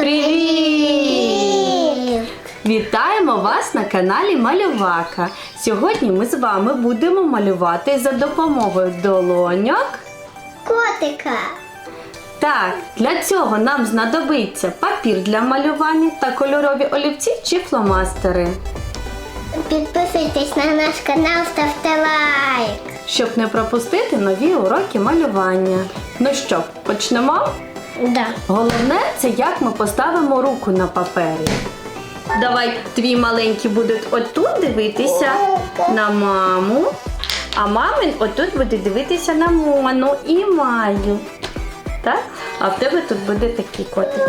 Привіт! Вітаємо вас на каналі Малювака. Сьогодні ми з вами будемо малювати за допомогою долоньок. Котика. Так, для цього нам знадобиться папір для малювання та кольорові олівці чи фломастери. Підписуйтесь на наш канал, ставте лайк. Щоб не пропустити нові уроки малювання. Ну що, почнемо? Да. Головне це як ми поставимо руку на папері. Давай, твій маленький буде отут дивитися на маму, а мамин отут буде дивитися на Мону і Маю. Так? А в тебе тут буде такий котик.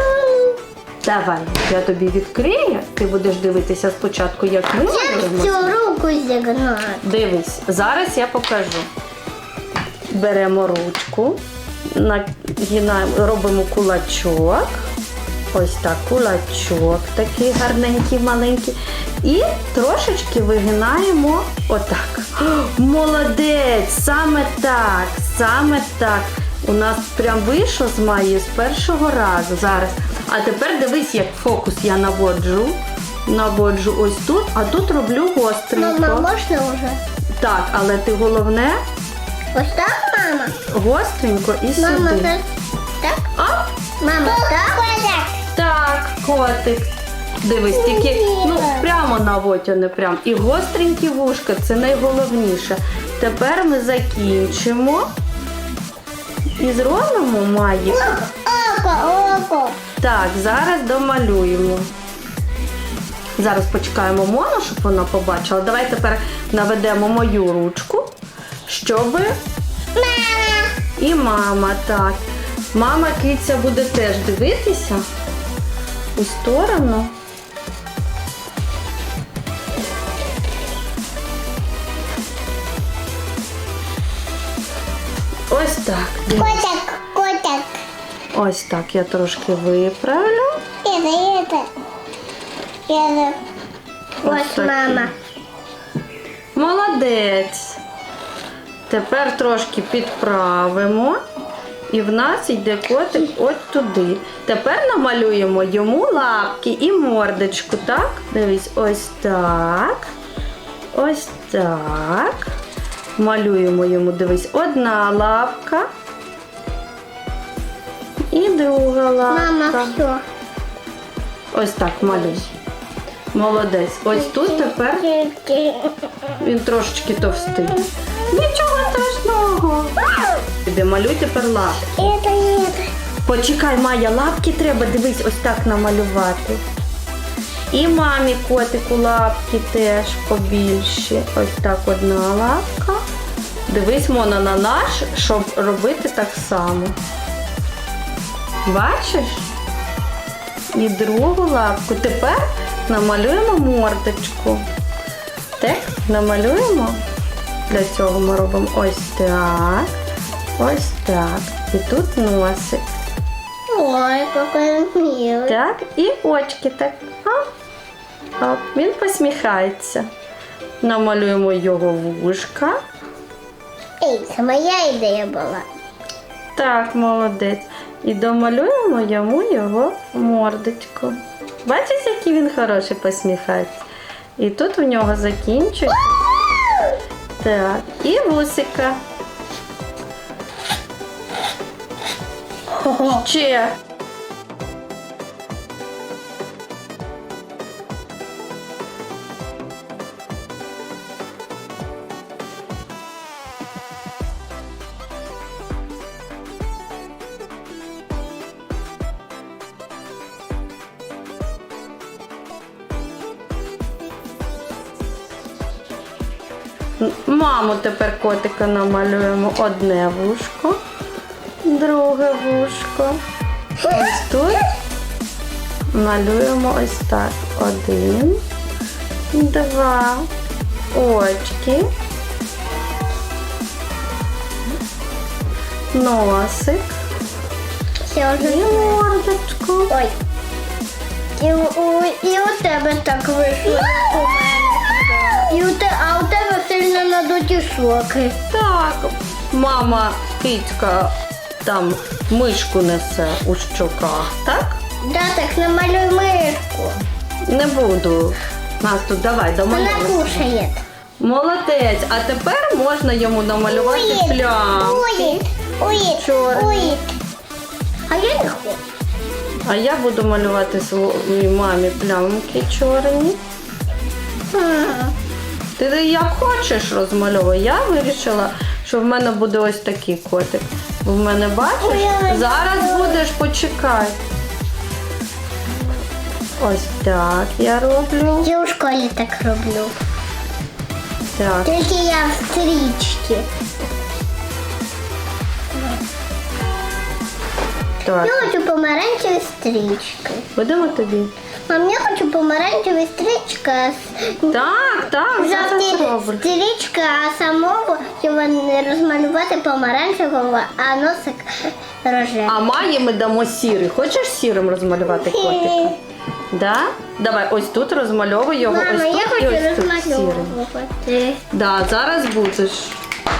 Давай, я тобі відкрию, ти будеш дивитися спочатку, як ми малюємо. цю руку зігнати? Дивись, зараз я покажу. Беремо ручку, нагинаємо, робимо кулачок. Ось так, кулачок такий гарненький, маленький. І трошечки вигинаємо отак. Молодець! Саме так, саме так. У нас прям вийшло з Маєю з першого разу зараз. А тепер дивись, як фокус я наводжу. Наводжу ось тут, а тут роблю гостренько. Мама, можна вже? Так, але ти головне Ось так, мама? гостренько і Мама, так? Так? А, Мама, так? так, котик. Дивись, тільки ну, прямо наводь, а не прямо. І гостренькі вушка це найголовніше. Тепер ми закінчимо і зробимо Маї. Око, око. Так, зараз домалюємо. Зараз почекаємо Мону, щоб вона побачила. Давай тепер наведемо мою ручку, щоб Мама. І мама, так. Мама киця буде теж дивитися у сторону. Ось так. дивись. Котик, котик. Ось так я трошки виправлю. Это, это. Это. Ось Ось такий. мама. Молодець. Тепер трошки підправимо. І в нас йде котик от туди. Тепер намалюємо йому лапки і мордочку, так? Дивись, ось так. Ось так. Малюємо йому, дивись, одна лапка. І друга лапка. Мама, все. Ось так малюй. Молодець. Ось тут тепер він трошечки товстий. Нічого. Тобі малюй тепер лапки. Это, это. Почекай, Майя, лапки треба, дивись, ось так намалювати. І мамі котику лапки теж побільші. Ось так одна лапка. Дивись, Мона, на наш, щоб робити так само. Бачиш? І другу лапку. Тепер намалюємо мордочку. Так, намалюємо. Для цього ми робимо ось так. Ось так. І тут носик. Ой, какой милый. Так, і очки так. Оп. Оп. Він посміхається. Намалюємо його вушка. Эй, це моя ідея була. Так, молодець. І домалюємо йому його мордочку. Бачиш, який він хороший посміхається. І тут у нього закінчується. Так, і вусика. Ще. Маму тепер котика намалюємо одне вушко, друге вушко. Ось тут малюємо ось так. Один, два очки, носик і мордочку. Ой. І, у, і у тебе так вийшло. як у мене. І у те, соки. Так, мама кицька там мишку несе у щоках, так? Да, так намалюй мишку. Не буду. Настю, давай, Вона домалюй. кушає. Молодець. А тепер можна йому намалювати плям. Уїд, уїд, Чорний. уїд. А я не хочу. А я буду малювати своїй мамі плямки чорні. М. Ти як хочеш розмальовуй. Я вирішила, що в мене буде ось такий котик. В мене бачиш, зараз будеш почекай. Ось так я роблю. Я у школі так роблю. Так. Тільки я в стрічці. так. Я хочу помаранчеві стрічки. Будемо тобі. Мам, я хочу помаранчеві стрічка Так, так, зараз роблю. стрічка, а самого розмалювати помаранчевого, а носик рожевий. А Маї ми дамо сірий. Хочеш сірим розмалювати котика? Да? Давай ось тут розмальовуй його, Мама, ось я тут і хочу ось тут сірим. розмальовувати. Да, зараз будеш.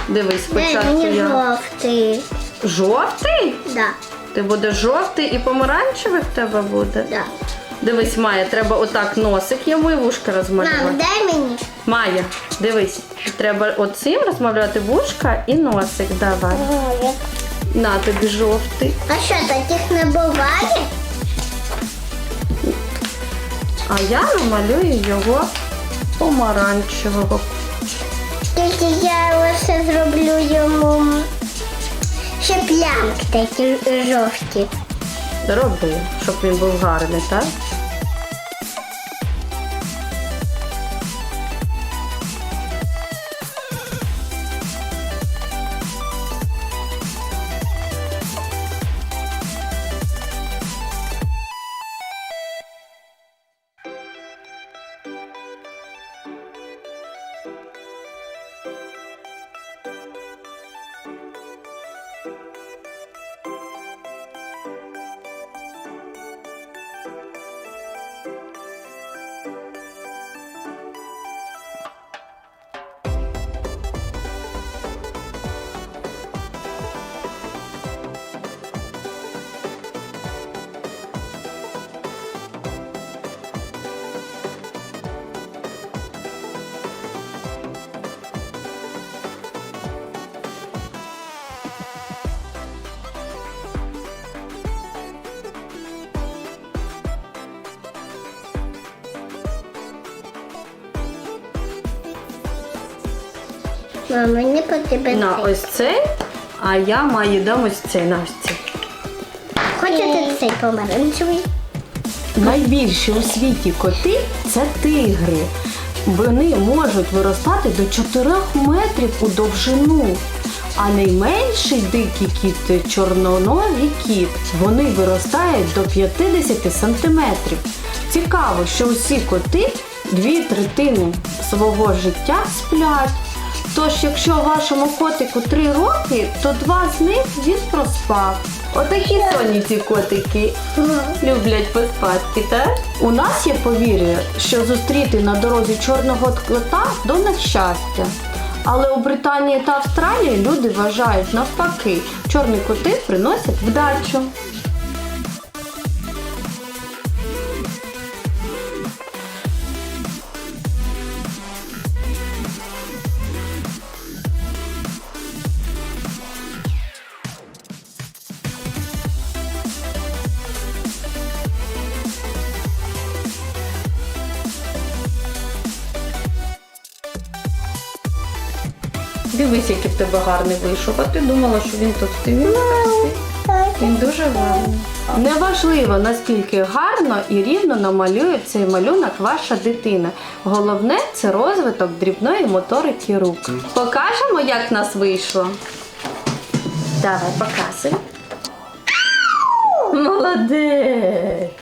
Дивись, Дай спочатку мені я. жовтий. Жовтий? Да, Ти будеш жовтий і помаранчевий в тебе буде? да. Дивись, Майя, треба отак носик йому і вушка розмалювати. Мам, дай мені. Майя, дивись, треба оцим розмалювати вушка і носик. Давай. На тобі жовтий. А що, таких не буває? А я намалюю його помаранчевого. Тільки я лише зроблю йому ще плямки такі жовті. Роби, щоб він був гарний, так? Мам, мені потрібен На цей. ось цей, а я маю дам ось цей на ось цей. Хочете цей помаранчевий? Найбільші у світі коти це тигри. Вони можуть виростати до 4 метрів у довжину. А найменший дикий кіт це чорноногий кіт. Вони виростають до 50 сантиметрів. Цікаво, що усі коти дві третини свого життя сплять. Тож, якщо вашому котику 3 роки, то два з них він проспав. Отакі сонні ці котики. Люблять поспати, так? У нас є повір'я, що зустріти на дорозі чорного кота до нещастя. Але у Британії та Австралії люди вважають навпаки, чорні коти приносять вдачу. Дивись, який в тебе гарний вийшов. А ти думала, що він товстий. Він не товстий. Він дуже гарний. Неважливо, наскільки гарно і рівно намалює цей малюнок ваша дитина. Головне це розвиток дрібної моторики рук. Покажемо, як в нас вийшло. Давай, показуй. Молодець!